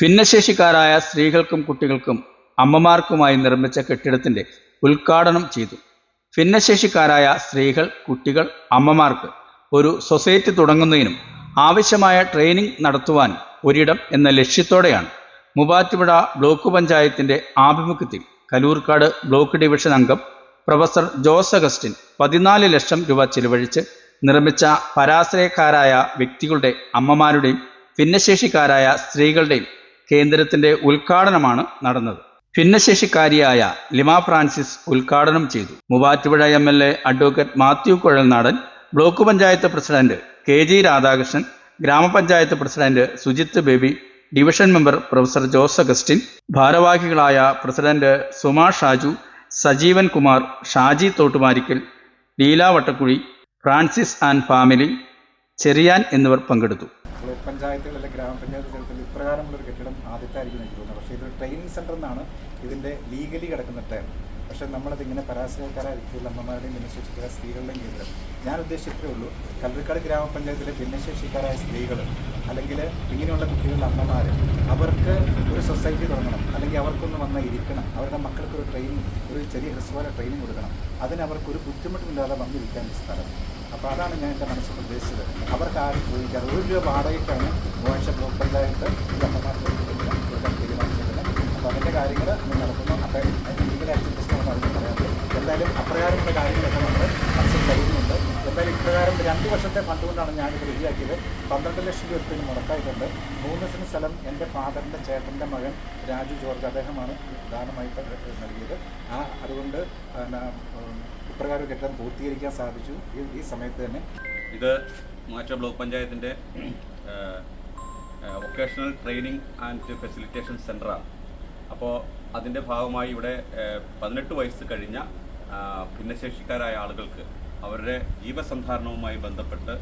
ഭിന്നശേഷിക്കാരായ സ്ത്രീകൾക്കും കുട്ടികൾക്കും അമ്മമാർക്കുമായി നിർമ്മിച്ച കെട്ടിടത്തിന്റെ ഉദ്ഘാടനം ചെയ്തു. ഭിന്നശേഷിക്കാരായ സ്ത്രീകൾ കുട്ടികൾ അമ്മമാർക്ക് ഒരു സൊസൈറ്റി തുടങ്ങുന്നതിനും ആവശ്യമായ ട്രെയിനിങ് നടത്തുവാൻ ഒരിടം എന്ന ലക്ഷ്യത്തോടെയാണ് മൂവാറ്റുപുഴ ബ്ലോക്ക് പഞ്ചായത്തിന്റെ ആഭിമുഖ്യത്തിൽ കലൂർക്കാട് ബ്ലോക്ക് ഡിവിഷൻ അംഗം പ്രൊഫസർ ജോസ് അഗസ്റ്റിൻ പതിനാല് ലക്ഷം രൂപ ചിലവഴിച്ച് നിർമ്മിച്ച പരാശ്രയക്കാരായ വ്യക്തികളുടെ അമ്മമാരുടെയും ഭിന്നശേഷിക്കാരായ സ്ത്രീകളുടെയും കേന്ദ്രത്തിന്റെ ഉദ്ഘാടനമാണ് നടന്നത്. ഭിന്നശേഷിക്കാരിയായ ലിമ ഫ്രാൻസിസ് ഉദ്ഘാടനം ചെയ്തു. Muvattupuzha M L A advocate Mathew Kuzhalnadan block panchayat president K G Radhakrishnan ഗ്രാമപഞ്ചായത്ത് president Sujith Baby division member professor Jose Augustine ഭാരവാഹികളായ president Suma Shaju Sajeevan Kumar Shaji Thottumarikkal Leela Vattakkuzhi Francis and family Cherian എന്നിവർ പങ്കെടുത്തു. Block പഞ്ചായത്തുകൾ അല്ലെങ്കിൽ ഗ്രാമപഞ്ചായത്ത് തലത്തിൽ ഇപ്രകാരമുള്ളൊരു കെട്ടിടം ആദ്യത്തായിരിക്കും എനിക്ക് തോന്നുന്നത്. പക്ഷേ ഇതൊരു ട്രെയിനിങ് സെന്റർ എന്നാണ് ഇതിന്റെ ലീഗലി കിടക്കുന്ന ടേം പക്ഷേ നമ്മളത് ഇങ്ങനെ പരാശ്രയക്കാരായ വ്യക്തികൾ അമ്മമാരുടെയും ഭിന്നശേഷിക്കാരായ സ്ത്രീകളുടെയും കേന്ദ്രം. ഞാൻ ഉദ്ദേശിച്ചേ ഉള്ളൂ. കല്ലൂർക്കാട് ഗ്രാമപഞ്ചായത്തിലെ ഭിന്നശേഷിക്കാരായ സ്ത്രീകൾ അല്ലെങ്കിൽ ഇങ്ങനെയുള്ള കുട്ടികളുടെ അമ്മമാർ അവർക്ക് ഒരു സൊസൈറ്റി തുടങ്ങണം. അല്ലെങ്കിൽ അവർക്കൊന്ന് വന്നാൽ ഇരിക്കണം. അവരുടെ മക്കൾക്ക് ഒരു ട്രെയിനിങ് ഒരു ചെറിയ ഹ്രസ്വകാല ട്രെയിനിങ് കൊടുക്കണം. അതിന് അവർക്ക് ഒരു ബുദ്ധിമുട്ടുമില്ലാതെ വന്നിരിക്കാൻ സ്ഥലം. അപ്പോൾ അതാണ് ഞാൻ എന്റെ മനസ്സിൽ ഉദ്ദേശിച്ചത്. അവർക്ക് ആരും ചോദിക്കാറ് ഒരു രൂപ വാടകയ്ക്കാണ് മൂവാഴ്ച ബ്ലോക്ക് പഞ്ചായത്ത് കാര്യങ്ങൾ നടക്കുന്നു അപ്പോൾ ലീഗൽ ആക്ടിവിറ്റീസിനാണ് അതിന് പറയാറ് എന്തായാലും അപ്രകാരമുള്ള കാര്യങ്ങളൊക്കെ നമ്മൾ മനസ്സിൽ കരുതുന്നുണ്ട്. എന്തായാലും ഇപ്രകാരം രണ്ട് വർഷത്തെ ഫണ്ട് കൊണ്ടാണ് ഞാനിത് റെഡിയാക്കിയത്. പന്ത്രണ്ട് ലക്ഷം രൂപ ഇതിന് മുടക്കായിട്ടുണ്ട്. മൂന്ന് സെന്റ് സ്ഥലം എന്റെ ഫാദറിന്റെ ചേട്ടന്റെ മകൻ രാജു ജോർജ് അദ്ദേഹമാണ് ദാനമായി നൽകിയത്. ആ അതുകൊണ്ട് ഇപ്രകാരം കെട്ടിടം പൂർത്തീകരിക്കാൻ സാധിച്ചു. ഈ സമയത്ത് തന്നെ. ഇത് മൂവാറ്റ ബ്ലോക്ക് പഞ്ചായത്തിന്റെ വൊക്കേഷണൽ ട്രെയിനിങ് ആൻഡ് ഫെസിലിറ്റേഷൻ സെന്ററാണ് അപ്പോൾ അതിന്റെ ഭാഗമായി ഇവിടെ പതിനെട്ട് വയസ്സ് കഴിഞ്ഞ ഭിന്നശേഷിക്കാരായ ആളുകൾക്ക് അവരുടെ ജീവസന്ധാരണവുമായി ബന്ധപ്പെട്ട്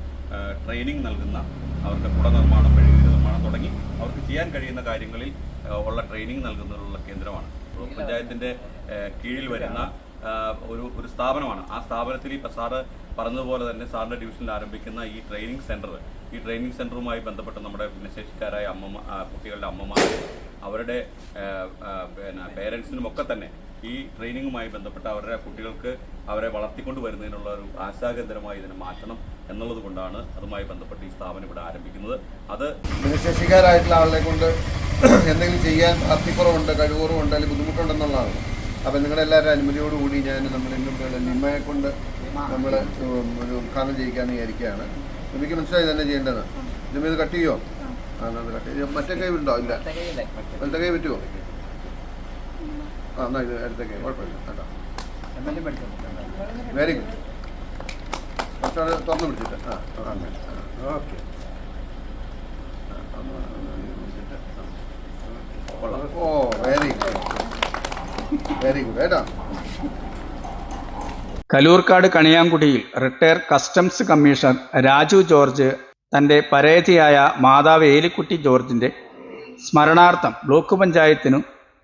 ട്രെയിനിങ് നൽകുന്ന അവരുടെ കുട നിർമ്മാണം മെഴുകുതിരി നിർമ്മാണം തുടങ്ങി അവർക്ക് ചെയ്യാൻ കഴിയുന്ന കാര്യങ്ങളിൽ ഉള്ള ട്രെയിനിങ് നൽകുന്നതിനുള്ള കേന്ദ്രമാണ്. പഞ്ചായത്തിന്റെ കീഴിൽ വരുന്ന ഒരു ഒരു സ്ഥാപനമാണ്. ആ സ്ഥാപനത്തിൽ ഇപ്പം സാറ് പറഞ്ഞതുപോലെ തന്നെ സാറിന്റെ ഡിവിഷനിൽ ആരംഭിക്കുന്ന ഈ ട്രെയിനിങ് സെന്റർ ഈ ട്രെയിനിങ് സെന്ററുമായി ബന്ധപ്പെട്ട് നമ്മുടെ ഭിന്നശേഷിക്കാരായ അമ്മ കുട്ടികളുടെ അമ്മമാർ അവരുടെ പിന്നെ പേരൻസിനും ഒക്കെ തന്നെ ഈ ട്രെയിനിങ്ങുമായി ബന്ധപ്പെട്ട് അവരുടെ കുട്ടികൾക്ക് അവരെ വളർത്തിക്കൊണ്ട് വരുന്നതിനുള്ള ഒരു ആശാകേന്ദ്രമായി ഇതിനെ മാറ്റണം എന്നുള്ളത് കൊണ്ടാണ് അതുമായി ബന്ധപ്പെട്ട് ഈ സ്ഥാപനം ഇവിടെ ആരംഭിക്കുന്നത്. അത് ഭിന്നശേഷിക്കാരായിട്ടുള്ള ആളുകളെ കൊണ്ട് എന്തെങ്കിലും ചെയ്യാൻ പ്രാപ്തിക്കുറവുണ്ട് കഴിവുറവുണ്ട് അല്ലെങ്കിൽ ബുദ്ധിമുട്ടുണ്ടെന്നുള്ളതാണ്. അപ്പം നിങ്ങളുടെ എല്ലാവരുടെ അനുമതിയോടുകൂടി ഞാൻ നമ്മൾ ഇന്നും നിമ്മയെ കൊണ്ട് നമ്മൾ ഒരു ഉദ്ഘാടനം ചെയ്യിക്കാമെന്ന് വിചാരിക്കുകയാണ്. നിമ്മയ്ക്ക് മനസ്സിലായി തന്നെ ചെയ്യേണ്ടത്? നിമ്മ ഇത് കട്ട് ചെയ്യുമോ ആ എന്നാൽ കട്ട് ചെയ്യും? മറ്റേ കൈ ഉണ്ടോ? ഇല്ല. വലത്തെ കൈ പറ്റുമോ ആ എന്നാൽ ഇത് അടുത്ത കൈ കുഴപ്പമില്ല കേട്ടോ വെരി ഗുഡ് കുറച്ചുകൂടെ തുറന്ന് പിടിച്ചിട്ട്. ആ അങ്ങനെ okay. Oh very good very good കേട്ടോ? Kaloorkad കണിയാങ്കുടിയിൽ retire customs commissioner Raju George തന്റെ പരേതിയായ മാതാവ് ഏലിക്കുട്ടി ജോർജിന്റെ സ്മരണാർത്ഥം ബ്ലോക്ക് പഞ്ചായത്തിനു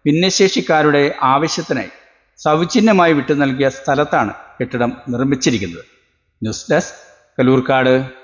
ഭിന്നശേഷിക്കാരുടെ ആവശ്യത്തിനായി സൗജന്യമായി വിട്ടു നൽകിയ സ്ഥലത്താണ് കെട്ടിടം നിർമ്മിച്ചിരിക്കുന്നത്. News desk Kaloorkad.